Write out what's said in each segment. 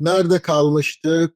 Nerede kalmıştık?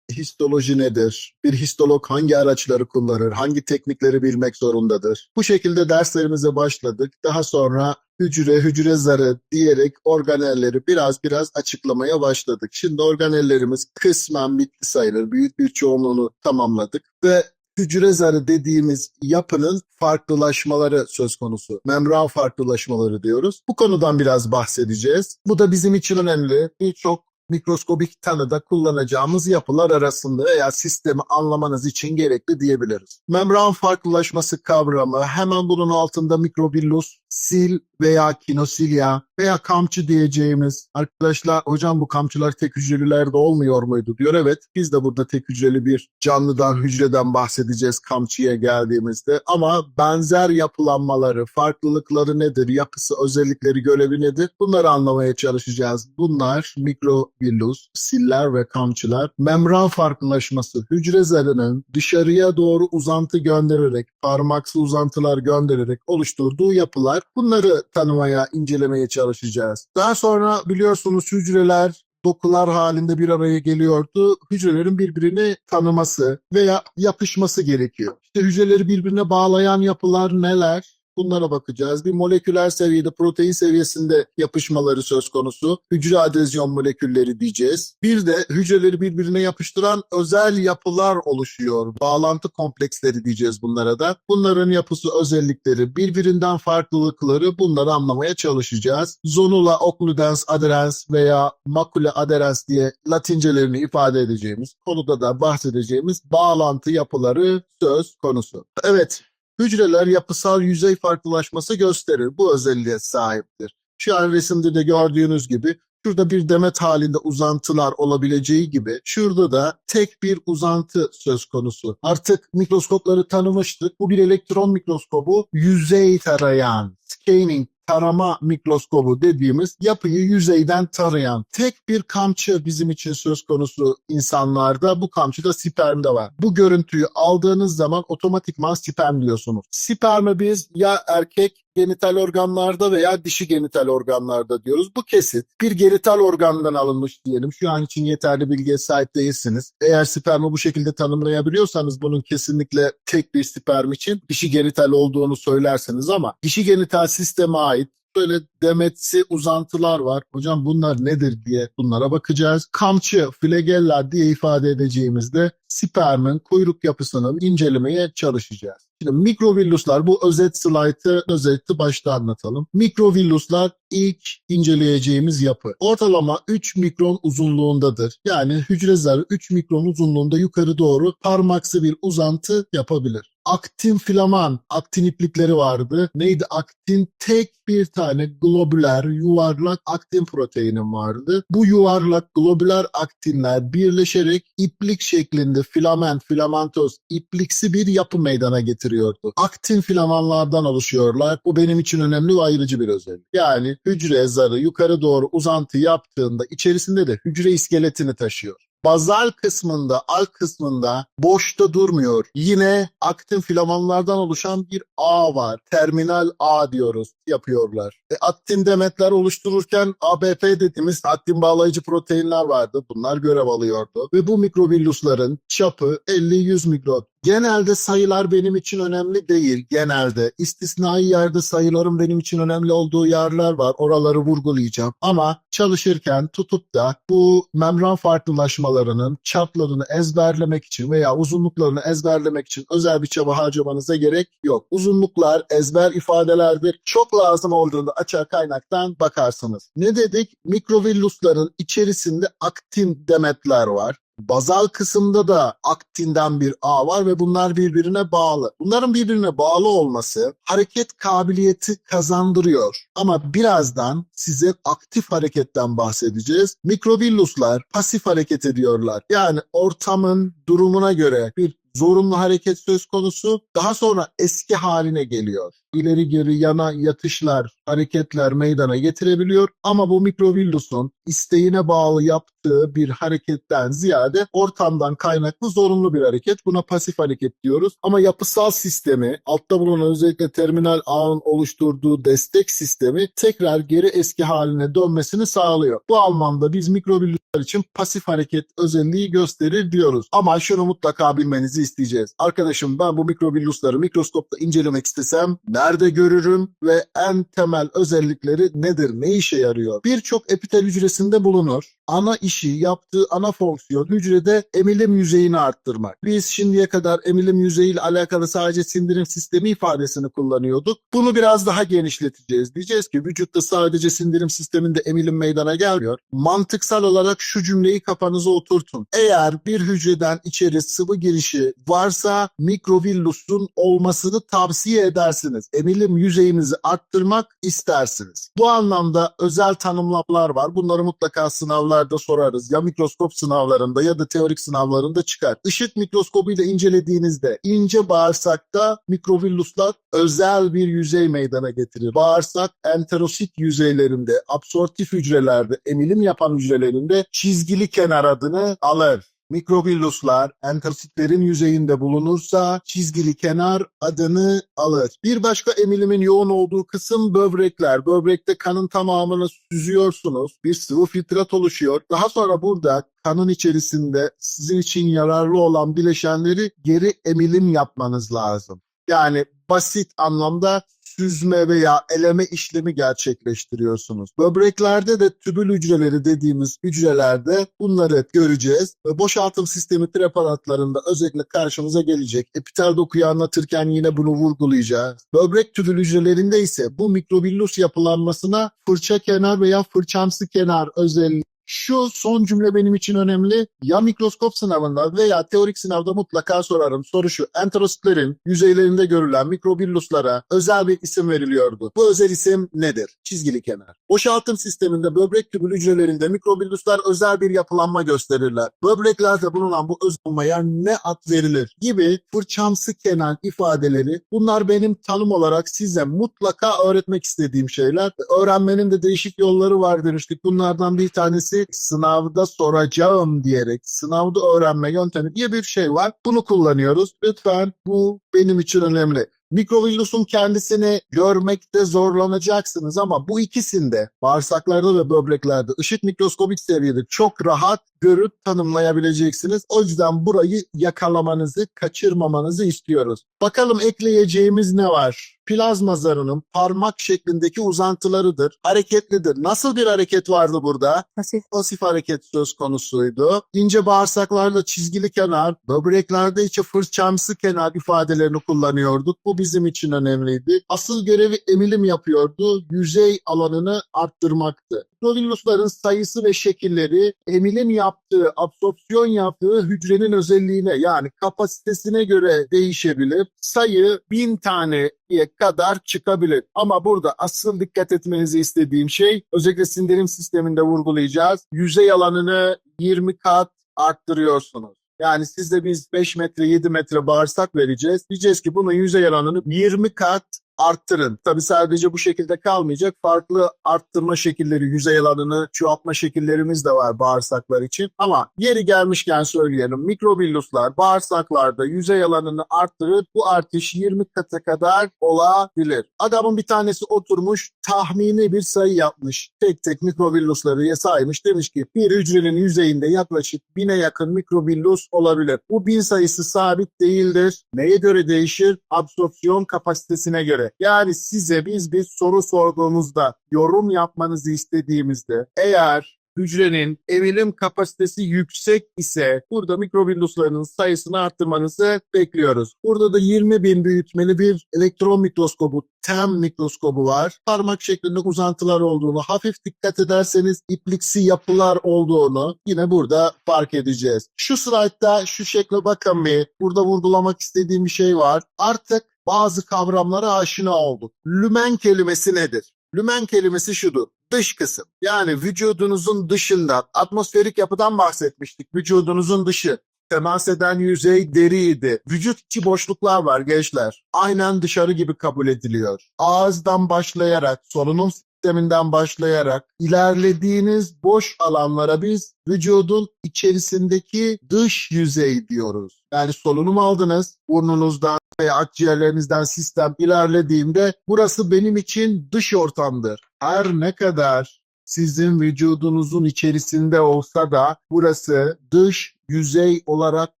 Histoloji nedir? Bir histolog hangi araçları kullanır? Hangi teknikleri bilmek zorundadır? Bu şekilde derslerimize başladık. Daha sonra hücre, hücre zarı diyerek organelleri biraz biraz açıklamaya başladık. Şimdi organellerimiz kısmen bitti sayılır. Büyük bir çoğunluğunu tamamladık ve hücre zarı dediğimiz yapının farklılaşmaları söz konusu. Membran farklılaşmaları diyoruz. Bu konudan biraz bahsedeceğiz. Bu da bizim için önemli. Birçok mikroskobik tanıda kullanacağımız yapılar arasında veya sistemi anlamanız için gerekli diyebiliriz. Membran farklılaşması kavramı hemen bunun altında mikrobillus, sil veya kinosilya veya kamçı diyeceğimiz arkadaşlar hocam bu kamçılar tek hücrelilerde olmuyor muydu? diyor. Evet biz de burada tek hücreli bir canlıdan hücreden bahsedeceğiz kamçıya geldiğimizde. Ama benzer yapılanmaları, farklılıkları nedir, yapısı, özellikleri, görevi nedir? Bunları anlamaya çalışacağız. Bunlar mikrobillus, siller ve kamçılar membran farklılaşması hücre zarının dışarıya doğru uzantı göndererek, parmaksı uzantılar göndererek oluşturduğu yapılar bunları tanımaya, incelemeye çalışacağız. Daha sonra biliyorsunuz hücreler dokular halinde bir araya geliyordu. Hücrelerin birbirini tanıması veya yapışması gerekiyor. İşte hücreleri birbirine bağlayan yapılar neler? Bunlara bakacağız. Bir moleküler seviyede, protein seviyesinde yapışmaları söz konusu. Hücre adezyon molekülleri diyeceğiz. Bir de hücreleri birbirine yapıştıran özel yapılar oluşuyor. Bağlantı kompleksleri diyeceğiz bunlara da. Bunların yapısı, özellikleri, birbirinden farklılıkları bunları anlamaya çalışacağız. Zonula, occludens, adherens veya macula adherens diye latincelerini ifade edeceğimiz, konuda da bahsedeceğimiz bağlantı yapıları söz konusu. Evet, Hücreler yapısal yüzey farklılaşması gösterir. Bu özelliğe sahiptir. Şu an resimde de gördüğünüz gibi şurada bir demet halinde uzantılar olabileceği gibi şurada da tek bir uzantı söz konusu. Artık mikroskopları tanımıştık. Bu bir elektron mikroskobu yüzey tarayan, scanning tarama mikroskobu dediğimiz yapıyı yüzeyden tarayan tek bir kamçı bizim için söz konusu insanlarda. Bu kamçı da spermde var. Bu görüntüyü aldığınız zaman otomatikman sperm diyorsunuz. Spermi biz ya erkek genital organlarda veya dişi genital organlarda diyoruz. Bu kesit bir genital organdan alınmış diyelim. Şu an için yeterli bilgiye sahip değilsiniz. Eğer spermi bu şekilde tanımlayabiliyorsanız bunun kesinlikle tek bir sperm için dişi genital olduğunu söylerseniz ama dişi genital sisteme ait böyle demetsi uzantılar var. Hocam bunlar nedir diye bunlara bakacağız. Kamçı, flagella diye ifade edeceğimizde spermin kuyruk yapısını incelemeye çalışacağız. Şimdi mikrovilluslar bu özet slaytı özetti başta anlatalım. Mikrovilluslar ilk inceleyeceğimiz yapı. Ortalama 3 mikron uzunluğundadır. Yani hücre zarı 3 mikron uzunluğunda yukarı doğru parmaksı bir uzantı yapabilir aktin filaman, aktin iplikleri vardı. Neydi aktin? Tek bir tane globüler, yuvarlak aktin proteinim vardı. Bu yuvarlak globüler aktinler birleşerek iplik şeklinde filament, filamentoz, ipliksi bir yapı meydana getiriyordu. Aktin filamanlardan oluşuyorlar. Bu benim için önemli ve ayrıcı bir özellik. Yani hücre zarı yukarı doğru uzantı yaptığında içerisinde de hücre iskeletini taşıyor bazal kısmında, alt kısmında boşta durmuyor. Yine aktin filamanlardan oluşan bir ağ var. Terminal ağ diyoruz, yapıyorlar. E, aktin demetler oluştururken ABP dediğimiz aktin bağlayıcı proteinler vardı. Bunlar görev alıyordu. Ve bu mikrovillusların çapı 50-100 mikron. Genelde sayılar benim için önemli değil. Genelde istisnai yerde sayıların benim için önemli olduğu yerler var. Oraları vurgulayacağım. Ama çalışırken tutup da bu membran farklılaşmalarının çaplarını ezberlemek için veya uzunluklarını ezberlemek için özel bir çaba harcamanıza gerek yok. Uzunluklar ezber ifadelerdir. Çok lazım olduğunda açar kaynaktan bakarsınız. Ne dedik? Mikrovillusların içerisinde aktin demetler var. Bazal kısımda da aktinden bir ağ var ve bunlar birbirine bağlı. Bunların birbirine bağlı olması hareket kabiliyeti kazandırıyor. Ama birazdan size aktif hareketten bahsedeceğiz. Mikrovilluslar pasif hareket ediyorlar. Yani ortamın durumuna göre bir zorunlu hareket söz konusu daha sonra eski haline geliyor. İleri geri yana yatışlar, hareketler meydana getirebiliyor. Ama bu mikrovillusun isteğine bağlı yaptığı bir hareketten ziyade ortamdan kaynaklı zorunlu bir hareket. Buna pasif hareket diyoruz. Ama yapısal sistemi, altta bulunan özellikle terminal ağın oluşturduğu destek sistemi tekrar geri eski haline dönmesini sağlıyor. Bu anlamda biz mikrovilluslar için pasif hareket özelliği gösterir diyoruz. Ama şunu mutlaka bilmenizi isteyeceğiz. Arkadaşım ben bu mikrovillusları mikroskopta incelemek istesem nerede görürüm ve en temel özellikleri nedir? Ne işe yarıyor? Birçok epitel hücresinde bulunur. Ana işi, yaptığı ana fonksiyon hücrede emilim yüzeyini arttırmak. Biz şimdiye kadar emilim yüzeyiyle alakalı sadece sindirim sistemi ifadesini kullanıyorduk. Bunu biraz daha genişleteceğiz. Diyeceğiz ki vücutta sadece sindirim sisteminde emilim meydana gelmiyor. Mantıksal olarak şu cümleyi kafanıza oturtun. Eğer bir hücreden içeri sıvı girişi varsa mikrovillusun olmasını tavsiye edersiniz. Emilim yüzeyinizi arttırmak istersiniz. Bu anlamda özel tanımlamalar var. Bunları mutlaka sınavlarda sorarız. Ya mikroskop sınavlarında ya da teorik sınavlarında çıkar. Işık mikroskobuyla incelediğinizde ince bağırsakta mikrovilluslar özel bir yüzey meydana getirir. Bağırsak enterosit yüzeylerinde, absorptif hücrelerde, emilim yapan hücrelerinde çizgili kenar adını alır. Mikrovilluslar enterositlerin yüzeyinde bulunursa çizgili kenar adını alır. Bir başka emilimin yoğun olduğu kısım böbrekler. Böbrekte kanın tamamını süzüyorsunuz. Bir sıvı filtrat oluşuyor. Daha sonra burada kanın içerisinde sizin için yararlı olan bileşenleri geri emilim yapmanız lazım. Yani basit anlamda süzme veya eleme işlemi gerçekleştiriyorsunuz. Böbreklerde de tübül hücreleri dediğimiz hücrelerde bunları göreceğiz. Boşaltım sistemi preparatlarında özellikle karşımıza gelecek. Epitel dokuyu anlatırken yine bunu vurgulayacağız. Böbrek tübül hücrelerinde ise bu mikrobillus yapılanmasına fırça kenar veya fırçamsı kenar özelliği şu son cümle benim için önemli. Ya mikroskop sınavında veya teorik sınavda mutlaka sorarım. Soru şu. Enterositlerin yüzeylerinde görülen mikrobilluslara özel bir isim veriliyordu. Bu özel isim nedir? Çizgili kenar. Boşaltım sisteminde böbrek tübül hücrelerinde mikrobilluslar özel bir yapılanma gösterirler. Böbreklerde bulunan bu özelliğe ne ad verilir gibi fırçamsı kenar ifadeleri bunlar benim tanım olarak size mutlaka öğretmek istediğim şeyler. Öğrenmenin de değişik yolları var demiştik. Bunlardan bir tanesi sınavda soracağım diyerek sınavda öğrenme yöntemi diye bir şey var. Bunu kullanıyoruz. Lütfen bu benim için önemli. Mikrovillusun kendisini görmekte zorlanacaksınız ama bu ikisinde bağırsaklarda ve böbreklerde ışık mikroskobik seviyede çok rahat görüp tanımlayabileceksiniz. O yüzden burayı yakalamanızı, kaçırmamanızı istiyoruz. Bakalım ekleyeceğimiz ne var? Plazma zarının parmak şeklindeki uzantılarıdır. Hareketlidir. Nasıl bir hareket vardı burada? Pasif. pasif hareket söz konusuydu. İnce bağırsaklarda çizgili kenar, böbreklerde ise fırçamsı kenar ifadelerini kullanıyorduk. Bu bizim için önemliydi. Asıl görevi emilim yapıyordu. Yüzey alanını arttırmaktı. Mikrovillusların sayısı ve şekilleri emilim yaptığı, absorpsiyon yaptığı hücrenin özelliğine yani kapasitesine göre değişebilir. Sayı bin taneye kadar çıkabilir. Ama burada asıl dikkat etmenizi istediğim şey özellikle sindirim sisteminde vurgulayacağız. Yüzey alanını 20 kat arttırıyorsunuz. Yani sizde biz 5 metre 7 metre bağırsak vereceğiz. Diyeceğiz ki bunun yüzey alanını 20 kat arttırın. Tabi sadece bu şekilde kalmayacak. Farklı arttırma şekilleri, yüzey alanını çoğaltma şekillerimiz de var bağırsaklar için. Ama yeri gelmişken söyleyelim. Mikrobilluslar bağırsaklarda yüzey alanını arttırır. Bu artış 20 kata kadar olabilir. Adamın bir tanesi oturmuş tahmini bir sayı yapmış. Tek tek mikrobillusları saymış. Demiş ki bir hücrenin yüzeyinde yaklaşık bine yakın mikrobillus olabilir. Bu bin sayısı sabit değildir. Neye göre değişir? Absorpsiyon kapasitesine göre. Yani size biz bir soru sorduğumuzda yorum yapmanızı istediğimizde eğer hücrenin emilim kapasitesi yüksek ise burada mikrobilluslarının sayısını arttırmanızı bekliyoruz. Burada da 20 bin büyütmeli bir elektron mikroskobu, TEM mikroskobu var. Parmak şeklinde uzantılar olduğunu, hafif dikkat ederseniz ipliksi yapılar olduğunu yine burada fark edeceğiz. Şu slaytta şu şekle bakın bir. Burada vurgulamak istediğim bir şey var. Artık bazı kavramlara aşina olduk. Lümen kelimesi nedir? Lümen kelimesi şudur. Dış kısım. Yani vücudunuzun dışından, atmosferik yapıdan bahsetmiştik. Vücudunuzun dışı. temas eden yüzey deriydi. Vücut içi boşluklar var gençler. Aynen dışarı gibi kabul ediliyor. Ağızdan başlayarak, solunum sisteminden başlayarak ilerlediğiniz boş alanlara biz vücudun içerisindeki dış yüzey diyoruz. Yani solunum aldınız burnunuzdan veya akciğerlerinizden sistem ilerlediğinde burası benim için dış ortamdır. Her ne kadar sizin vücudunuzun içerisinde olsa da burası dış yüzey olarak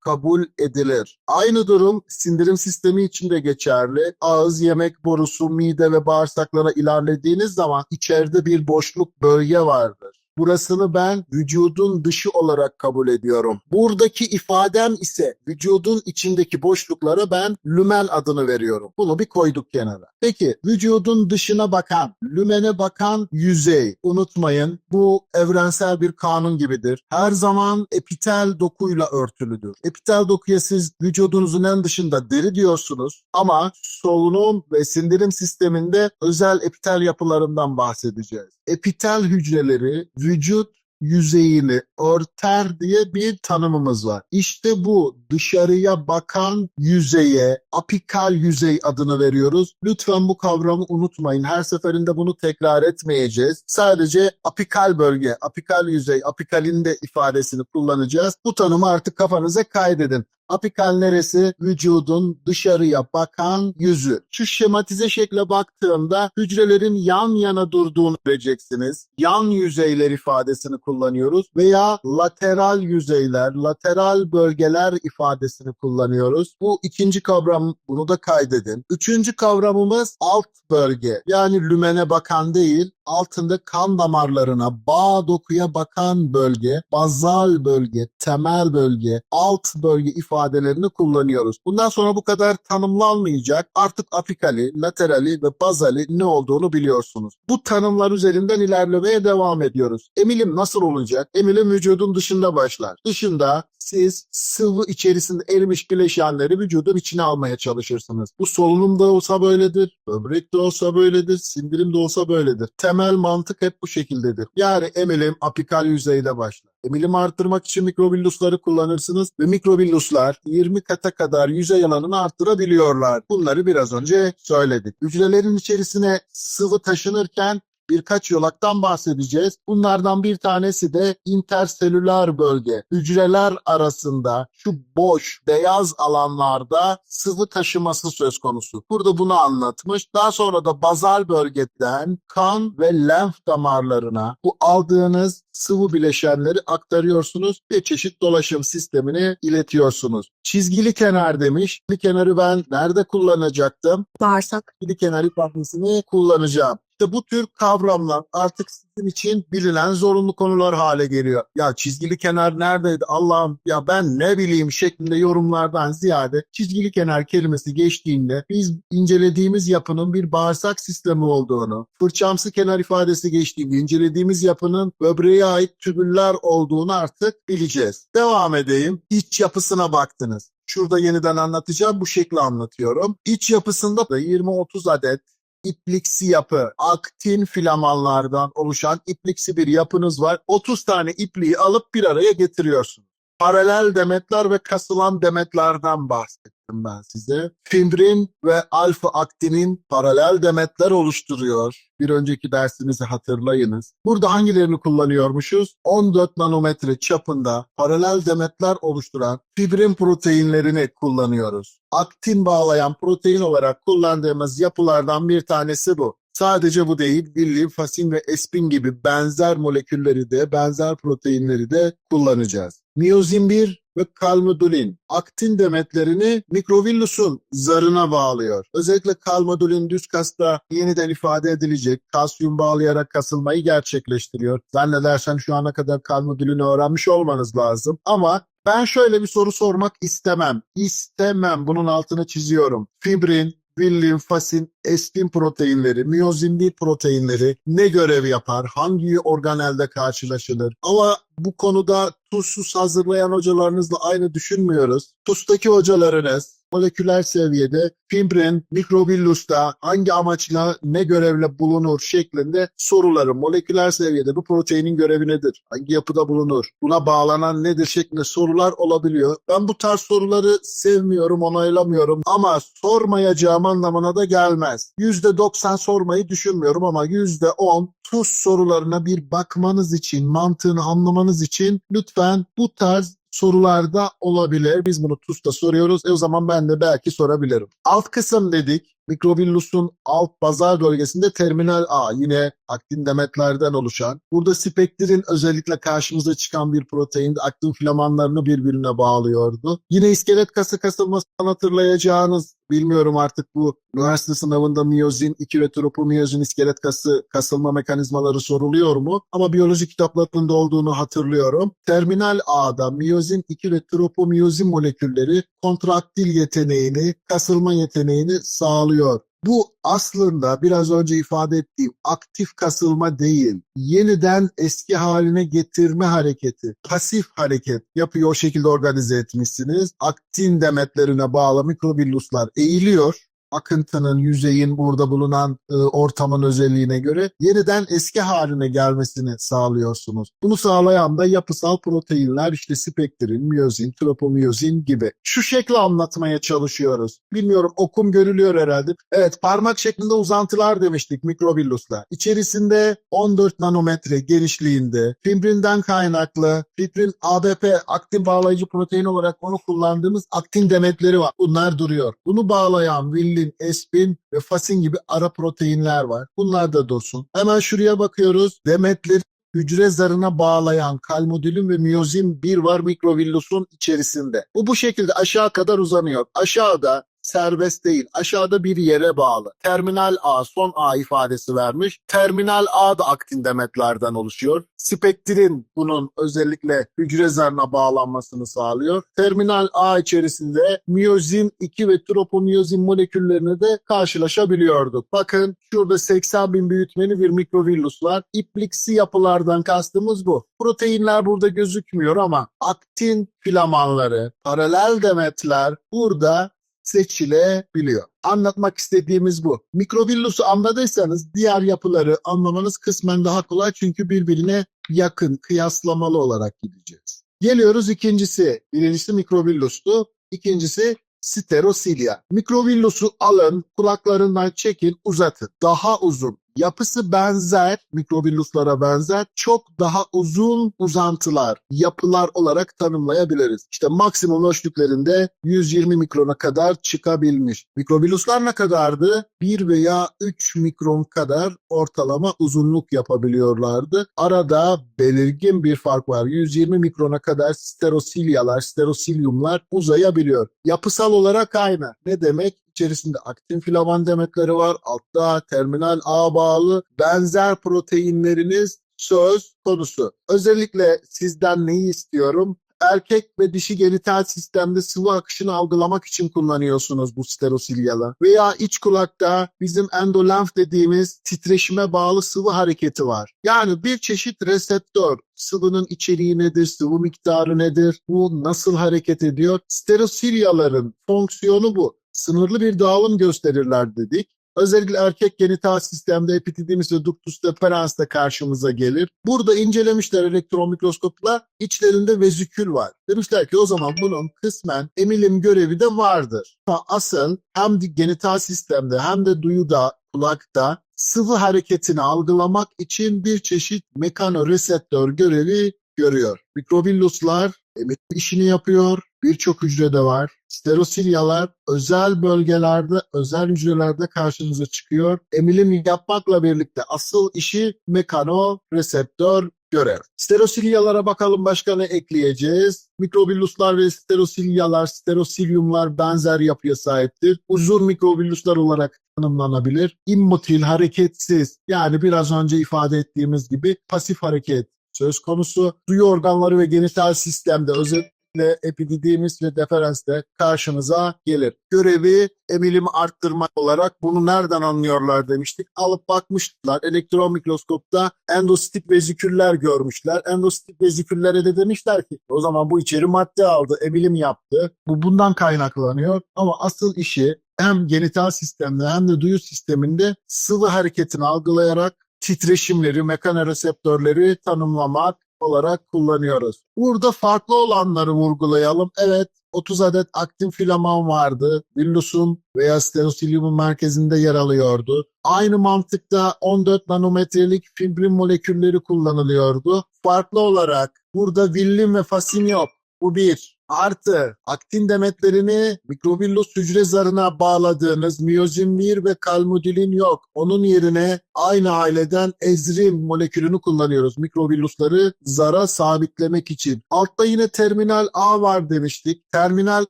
kabul edilir. Aynı durum sindirim sistemi için de geçerli. Ağız, yemek borusu, mide ve bağırsaklara ilerlediğiniz zaman içeride bir boşluk bölge vardır. Burasını ben vücudun dışı olarak kabul ediyorum. Buradaki ifadem ise vücudun içindeki boşluklara ben lümen adını veriyorum. Bunu bir koyduk kenara. Peki vücudun dışına bakan, lümene bakan yüzey. Unutmayın bu evrensel bir kanun gibidir. Her zaman epitel dokuyla örtülüdür. Epitel dokuya siz vücudunuzun en dışında deri diyorsunuz ama solunum ve sindirim sisteminde özel epitel yapılarından bahsedeceğiz. Epitel hücreleri vücut yüzeyini örter diye bir tanımımız var. İşte bu dışarıya bakan yüzeye apikal yüzey adını veriyoruz. Lütfen bu kavramı unutmayın. Her seferinde bunu tekrar etmeyeceğiz. Sadece apikal bölge, apikal yüzey, apikalin de ifadesini kullanacağız. Bu tanımı artık kafanıza kaydedin. Apikal neresi? Vücudun dışarıya bakan yüzü. Şu şematize şekle baktığımda hücrelerin yan yana durduğunu göreceksiniz. Yan yüzeyler ifadesini kullanıyoruz veya lateral yüzeyler, lateral bölgeler ifadesini kullanıyoruz. Bu ikinci kavram, bunu da kaydedin. Üçüncü kavramımız alt bölge. Yani lümene bakan değil, altında kan damarlarına, bağ dokuya bakan bölge, bazal bölge, temel bölge, alt bölge ifadelerini kullanıyoruz. Bundan sonra bu kadar tanımlanmayacak. Artık apikali, laterali ve bazali ne olduğunu biliyorsunuz. Bu tanımlar üzerinden ilerlemeye devam ediyoruz. Emilim nasıl olacak? Emilim vücudun dışında başlar. Dışında siz sıvı içerisinde erimiş bileşenleri vücudun içine almaya çalışırsınız. Bu solunumda olsa böyledir, böbrekte olsa böyledir, sindirimde olsa böyledir. Temel mantık hep bu şekildedir. Yani emilim apikal yüzeyde başlar. Emilim arttırmak için mikrovillusları kullanırsınız ve mikrovilluslar 20 kata kadar yüzey alanını arttırabiliyorlar. Bunları biraz önce söyledik. Hücrelerin içerisine sıvı taşınırken birkaç yolaktan bahsedeceğiz. Bunlardan bir tanesi de interselüler bölge. Hücreler arasında şu boş, beyaz alanlarda sıvı taşıması söz konusu. Burada bunu anlatmış. Daha sonra da bazal bölgeden kan ve lenf damarlarına bu aldığınız sıvı bileşenleri aktarıyorsunuz ve çeşit dolaşım sistemini iletiyorsunuz. Çizgili kenar demiş. Çizgili kenarı ben nerede kullanacaktım? Bağırsak. çizgili kenar ifadesini kullanacağım. İşte bu tür kavramlar artık sizin için bilinen zorunlu konular hale geliyor. Ya çizgili kenar neredeydi Allah'ım ya ben ne bileyim şeklinde yorumlardan ziyade çizgili kenar kelimesi geçtiğinde biz incelediğimiz yapının bir bağırsak sistemi olduğunu, fırçamsı kenar ifadesi geçtiğinde incelediğimiz yapının böbreğe ait tübüller olduğunu artık bileceğiz. Devam edeyim. İç yapısına baktınız. Şurada yeniden anlatacağım. Bu şekli anlatıyorum. İç yapısında da 20-30 adet ipliksi yapı, aktin filamanlardan oluşan ipliksi bir yapınız var. 30 tane ipliği alıp bir araya getiriyorsunuz. Paralel demetler ve kasılan demetlerden bahsettim ben size. Fibrin ve alfa aktinin paralel demetler oluşturuyor. Bir önceki dersimizi hatırlayınız. Burada hangilerini kullanıyormuşuz? 14 nanometre çapında paralel demetler oluşturan fibrin proteinlerini kullanıyoruz. Aktin bağlayan protein olarak kullandığımız yapılardan bir tanesi bu. Sadece bu değil, birliğin, fasin ve espin gibi benzer molekülleri de, benzer proteinleri de kullanacağız. Miyozin 1 ve kalmodulin aktin demetlerini mikrovillusun zarına bağlıyor. Özellikle kalmodulin düz kasta yeniden ifade edilecek kalsiyum bağlayarak kasılmayı gerçekleştiriyor. Zannedersem şu ana kadar kalmodulini öğrenmiş olmanız lazım. Ama ben şöyle bir soru sormak istemem. İstemem. Bunun altını çiziyorum. Fibrin, Villin, fasin, espin proteinleri, miyozin bir proteinleri ne görev yapar? Hangi organelde karşılaşılır? Ama bu konuda tuzsuz hazırlayan hocalarınızla aynı düşünmüyoruz. TUS'taki hocalarınız moleküler seviyede fibrin mikrobillusta hangi amaçla ne görevle bulunur şeklinde soruları moleküler seviyede bu proteinin görevi nedir? Hangi yapıda bulunur? Buna bağlanan nedir şeklinde sorular olabiliyor. Ben bu tarz soruları sevmiyorum, onaylamıyorum ama sormayacağım anlamına da gelmez. %90 sormayı düşünmüyorum ama %10 tuz sorularına bir bakmanız için, mantığını anlamanız için lütfen bu tarz sorularda olabilir. Biz bunu TUS'ta soruyoruz. E o zaman ben de belki sorabilirim. Alt kısım dedik. Mikrobillus'un alt bazal bölgesinde terminal A yine aktin demetlerden oluşan. Burada spektrin özellikle karşımıza çıkan bir protein aktin filamanlarını birbirine bağlıyordu. Yine iskelet kası kasılmasından hatırlayacağınız bilmiyorum artık bu üniversite sınavında miyozin, 2 ve tropomiyozin iskelet kası kasılma mekanizmaları soruluyor mu? Ama biyoloji kitaplarında olduğunu hatırlıyorum. Terminal A'da miyozin 2 ve tropomiyozin molekülleri kontraktil yeteneğini, kasılma yeteneğini sağlıyor. Bu aslında biraz önce ifade ettiğim aktif kasılma değil, yeniden eski haline getirme hareketi, pasif hareket yapıyor o şekilde organize etmişsiniz. Aktin demetlerine bağlı mikrobilluslar eğiliyor akıntının, yüzeyin burada bulunan e, ortamın özelliğine göre yeniden eski haline gelmesini sağlıyorsunuz. Bunu sağlayan da yapısal proteinler işte spektrin, miyozin, tropomiyozin gibi. Şu şekli anlatmaya çalışıyoruz. Bilmiyorum okum görülüyor herhalde. Evet parmak şeklinde uzantılar demiştik mikrobilluslar. İçerisinde 14 nanometre genişliğinde fibrinden kaynaklı fibrin ABP aktin bağlayıcı protein olarak onu kullandığımız aktin demetleri var. Bunlar duruyor. Bunu bağlayan villin, espin ve fasin gibi ara proteinler var. Bunlar da dursun. Hemen şuraya bakıyoruz. Demetleri hücre zarına bağlayan kalmodülün ve miyozin 1 var mikrovillusun içerisinde. Bu bu şekilde aşağı kadar uzanıyor. Aşağıda serbest değil. Aşağıda bir yere bağlı. Terminal A, son A ifadesi vermiş. Terminal A da aktin demetlerden oluşuyor. Spektrin bunun özellikle hücre zarına bağlanmasını sağlıyor. Terminal A içerisinde miyozin 2 ve tropomiyozin moleküllerini de karşılaşabiliyorduk. Bakın şurada 80 bin büyütmeli bir mikrovillus var. İpliksi yapılardan kastımız bu. Proteinler burada gözükmüyor ama aktin filamanları, paralel demetler burada seçilebiliyor. Anlatmak istediğimiz bu. Mikrovillusu anladıysanız diğer yapıları anlamanız kısmen daha kolay çünkü birbirine yakın, kıyaslamalı olarak gideceğiz. Geliyoruz ikincisi. Birincisi mikrovillustu. İkincisi sterosilya. Mikrovillusu alın, kulaklarından çekin, uzatın. Daha uzun, Yapısı benzer, mikrovilluslara benzer, çok daha uzun uzantılar, yapılar olarak tanımlayabiliriz. İşte maksimum ölçtüklerinde 120 mikrona kadar çıkabilmiş. Mikrovilluslar ne kadardı? 1 veya 3 mikron kadar ortalama uzunluk yapabiliyorlardı. Arada belirgin bir fark var. 120 mikrona kadar sterosilyalar, sterosilyumlar uzayabiliyor. Yapısal olarak aynı. Ne demek? İçerisinde aktin filaman demetleri var. Altta terminal A bağlı benzer proteinleriniz söz konusu. Özellikle sizden neyi istiyorum? erkek ve dişi genital sistemde sıvı akışını algılamak için kullanıyorsunuz bu sterosilyalı. Veya iç kulakta bizim endolenf dediğimiz titreşime bağlı sıvı hareketi var. Yani bir çeşit reseptör. Sıvının içeriği nedir, sıvı miktarı nedir, bu nasıl hareket ediyor? Sterosilyaların fonksiyonu bu sınırlı bir dağılım gösterirler dedik. Özellikle erkek genital sistemde epitidimis ve ductus deferens de karşımıza gelir. Burada incelemişler elektron mikroskopla içlerinde vezikül var. Demişler ki o zaman bunun kısmen emilim görevi de vardır. Asıl hem genital sistemde hem de duyuda, kulakta sıvı hareketini algılamak için bir çeşit mekanoreseptör görevi görüyor. Mikrovilluslar emilim işini yapıyor. Birçok hücrede var. Sterosilyalar özel bölgelerde, özel hücrelerde karşınıza çıkıyor. Emilim yapmakla birlikte asıl işi mekanoreseptör görev. Sterosilyalara bakalım başka ne ekleyeceğiz? Mikrobilluslar ve sterosilyalar, sterosilyumlar benzer yapıya sahiptir. Uzun mikrobilluslar olarak tanımlanabilir. İmmotil, hareketsiz yani biraz önce ifade ettiğimiz gibi pasif hareket söz konusu. Duyu organları ve genital sistemde özel özellikle epididymis ve deferenste karşınıza gelir. Görevi emilimi arttırmak olarak bunu nereden anlıyorlar demiştik. Alıp bakmışlar elektron mikroskopta endostit veziküller görmüşler. Endostit veziküllere de demişler ki o zaman bu içeri madde aldı, emilim yaptı. Bu bundan kaynaklanıyor ama asıl işi hem genital sistemde hem de duyu sisteminde sıvı hareketini algılayarak titreşimleri, mekanoreseptörleri tanımlamak olarak kullanıyoruz. Burada farklı olanları vurgulayalım. Evet 30 adet aktin filaman vardı. Villus'un veya stenosilyumun merkezinde yer alıyordu. Aynı mantıkta 14 nanometrelik fibrin molekülleri kullanılıyordu. Farklı olarak burada villin ve fasin yok. Bu bir. Artı aktin demetlerini mikrobillus hücre zarına bağladığınız miyozin 1 ve kalmodülin yok. Onun yerine aynı aileden ezrim molekülünü kullanıyoruz. Mikrobillusları zara sabitlemek için. Altta yine terminal A var demiştik. Terminal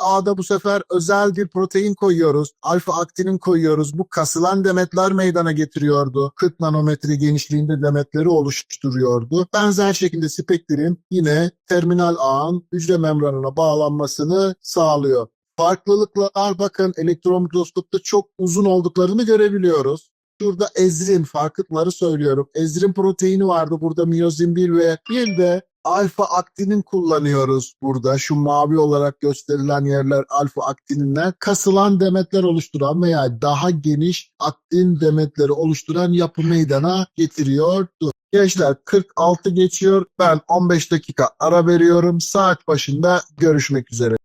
A'da bu sefer özel bir protein koyuyoruz. Alfa aktinin koyuyoruz. Bu kasılan demetler meydana getiriyordu. 40 nanometre genişliğinde demetleri oluşturuyordu. Benzer şekilde spektrin yine terminal ağın hücre membranına bağlanmasını sağlıyor. Farklılıklar bakın elektron mikroskopta çok uzun olduklarını görebiliyoruz. Şurada ezrin farklılıkları söylüyorum. Ezrin proteini vardı burada miyozin 1 ve bir de alfa aktinin kullanıyoruz burada. Şu mavi olarak gösterilen yerler alfa aktininler. Kasılan demetler oluşturan veya daha geniş aktin demetleri oluşturan yapı meydana getiriyordu. Gençler 46 geçiyor. Ben 15 dakika ara veriyorum. Saat başında görüşmek üzere.